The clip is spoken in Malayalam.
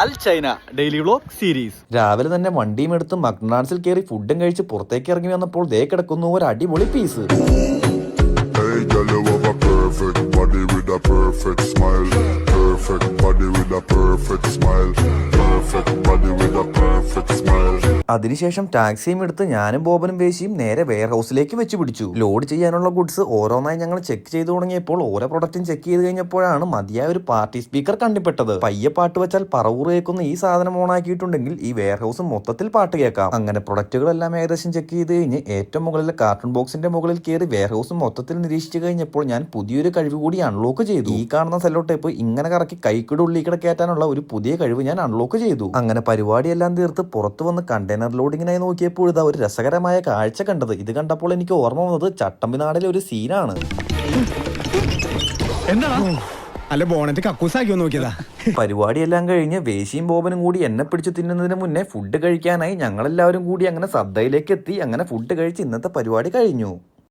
അൽ ചൈന ഡെയിലി വ്ലോഗ് സീരീസ്. രാവിലെ തന്നെ വണ്ടിയും എടുത്ത് മക്ഡൊണാൾഡ്സിൽ കയറി ഫുഡും കഴിച്ച് പുറത്തേക്ക് ഇറങ്ങി വന്നപ്പോൾ ദേ കിടക്കുന്നു ഒരു അടിപൊളി piece perfect body with a perfect smile. Perfect body with അതിനുശേഷം ടാക്സിയും എടുത്ത് ഞാനും ബോബനും വേശിയും നേരെ വെയർ ഹൗസിലേക്ക് വെച്ച് പിടിച്ചു. ലോഡ് ചെയ്യാനുള്ള ഗുഡ്സ് ഓരോന്നായി ഞങ്ങൾ ചെക്ക് ചെയ്തു തുടങ്ങിയപ്പോൾ ഓരോ പ്രൊഡക്റ്റും ചെക്ക് ചെയ്ത് കഴിഞ്ഞപ്പോഴാണ് മതിയായ ഒരു പാർട്ടി സ്പീക്കർ കണ്ടിപ്പെട്ടത്. പയ്യെ പാട്ട് വെച്ചാൽ പറവൂറ് കേൾക്കുന്ന ഈ സാധനം ഓണാക്കിയിട്ടുണ്ടെങ്കിൽ ഈ വെയർ ഹൗസ് മൊത്തത്തിൽ പാട്ട് കേൾക്കാം. അങ്ങനെ പ്രൊഡക്റ്റുകളെല്ലാം ഏകദേശം ചെക്ക് ചെയ്ത് കഴിഞ്ഞ് ഏറ്റവും മുകളിലെ കാർട്ടൺ ബോക്സിന്റെ മുകളിൽ കയറി വെയർ ഹൗസ് മൊത്തത്തിൽ നിരീക്ഷിച്ചു കഴിഞ്ഞപ്പോൾ ഞാൻ പുതിയൊരു കഴിവ് കൂടി അൺലോക്ക് ചെയ്തു. ഈ കാണുന്ന സെല്ലോ ടേപ്പ് ഇങ്ങനെ കറക്കി കൈക്കിട ഉള്ളിക്കട കയറ്റാനുള്ള ഒരു പുതിയ കഴിവ് ഞാൻ അൺലോക്ക് ചെയ്തു. അങ്ങനെ പരിപാടിയെല്ലാം തീർത്ത് പുറത്തു വന്ന് കണ്ടെയ്നർ ലോഡിങ്ങിനായി നോക്കിയപ്പോൾ ഇതാ ഒരു രസകരമായ കാഴ്ച കണ്ടത്. ഇത് കണ്ടപ്പോൾ എനിക്ക് ഓർമ്മ വന്നത് ചട്ടമ്പിനാടിലെ ഒരു സീനാണ്. അല്ല ബോണറ്റ് കക്കൂസാക്കിയോ നോക്കിയതാ. പരിപാടിയെല്ലാം കഴിഞ്ഞ് വേശിയും ബോബനും കൂടി എന്നെ പിടിച്ചു തിന്നുന്നതിന് മുന്നേ ഫുഡ് കഴിക്കാനായി ഞങ്ങളെല്ലാവരും കൂടി അങ്ങനെ സദ്യയിലേക്ക് എത്തി. അങ്ങനെ ഫുഡ് കഴിച്ച് ഇന്നത്തെ പരിപാടി കഴിഞ്ഞു.